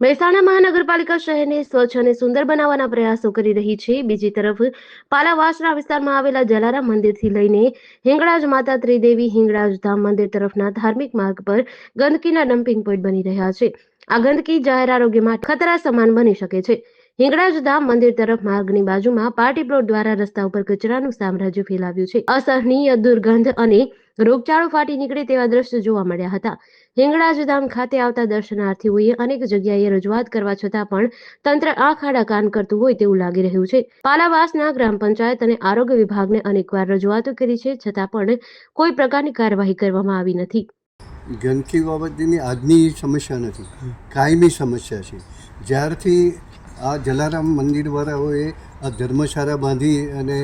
મહેસાણા મહાનગરપાલિકા શહેરને સ્વચ્છ અને સુંદર બનાવવાના પ્રયાસો કરી રહી છે. બીજી તરફ, પાલાવાસરા વિસ્તારમાં આવેલા જલારામ મંદિરથી લઈને હિંગળાજ માતા ત્રિદેવી હિંગળાજ ધામ મંદિર તરફના ધાર્મિક માર્ગ પર ગંદકીના ડમ્પિંગ પોઈન્ટ બની રહ્યા છે. આ ગંદકી જાહેર આરોગ્ય માટે ખતરા સમાન બની શકે છે. હિંગળાજ ધામ મંદિર તરફ માર્ગની બાજુમાં પાર્ટી પ્લોટ દ્વારા રસ્તા ઉપર કચરાનું સામ્રાજ્ય ફેલાવ્યું છે. અસહનીય દુર્ગંધ અને રોગચાળો ફાટી નીકળે તેવા દ્રશ્યો જોવા મળ્યા હતા. હિંગળાજ ધામ ખાતે આવતા દર્શનાર્થીઓએ અનેક જગ્યાએ રજૂઆત કરવા છતાં પણ તંત્ર આંખ કાન કરતું હોય તેવું લાગી રહ્યું છે. પાલાવાસના ગ્રામ પંચાયત અને આરોગ્ય વિભાગને અનેકવાર રજૂઆતો કરી છે છતાં પણ કોઈ પ્રકારની કાર્યવાહી કરવામાં આવી નથી. ગંદકી બાબતની આજની સમસ્યા નથી. કાયમી સમસ્યા છે. જ્યારથી આ જલારામ મંદિરવાળાઓએ આ ધર્મશાળા બાંધી અને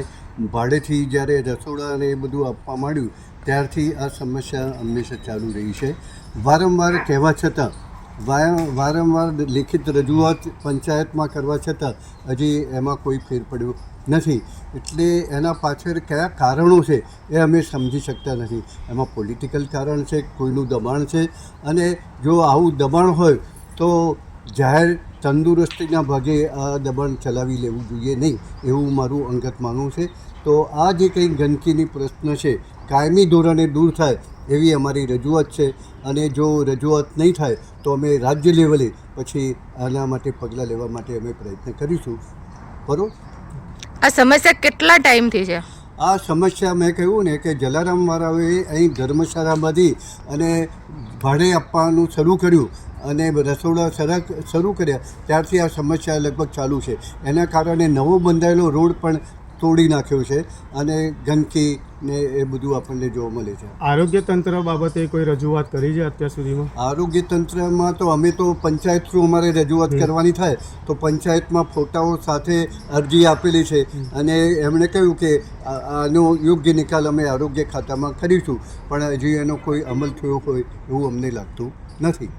ભાડેથી જ્યારે રસોડા અને એ બધું આપવા માંડ્યું, ત્યારથી આ સમસ્યા હંમેશા ચાલુ રહી છે. વારંવાર કહેવા છતાં વારંવાર લેખિત રજૂઆત પંચાયતમાં કરવા છતાં હજી એમાં કોઈ ફેર પડ્યો નથી. એટલે એના પાછળ કયા કારણો છે એ અમે સમજી શકતા નથી. એમાં પોલિટિકલ કારણ છે, કોઈનું દબાણ છે અને જો આવું દબાણ હોય તો જાહેર તંદુરસ્તીના ભાગે આ દબાણ ચલાવી લેવું જોઈએ નહીં એવું મારું અંગત માનવું છે. તો આ જે કંઈ ગંદકીની પ્રશ્ન છે કાયમી ધોરણે દૂર થાય એવી અમારી રજૂઆત છે અને જો રજૂઆત નહીં થાય તો અમે રાજ્ય લેવલે પછી આના માટે પગલાં લેવા માટે અમે પ્રયત્ન કરીશું. બરાબર આ સમસ્યા કેટલા ટાઈમથી છે? આ સમસ્યા મેં કહ્યું ને કે જલારામ વાળાઓએ અહીં ધર્મશાળામાંથી અને ભાડે આપવાનું શરૂ કર્યું અને રસોડા સરક શરૂ કર્યા. ત્યારથી આ સમસ્યા લગભગ ચાલુ છે. એના કારણે નવો બંધાયેલો રોડ પણ તોડી નાખ્યો છે અને ગંદકી ને એ બધું આપણને જોવા મળે છે. આરોગ્ય તંત્ર બાબતે કોઈ રજૂઆત કરી છે અત્યાર સુધીમાં? આરોગ્ય તંત્રમાં તો અમે તો પંચાયત થ્રુ અમારે રજૂઆત કરવાની થાય તો પંચાયતમાં ફોટાઓ સાથે અરજી આપેલી છે. અને એમણે કહ્યું કે આનો યોગ્ય નિકાલ અમે આરોગ્ય ખાતામાં કરીશું. પણ હજી એનો કોઈ અમલ થયો હોય એવું અમને લાગતું નથી.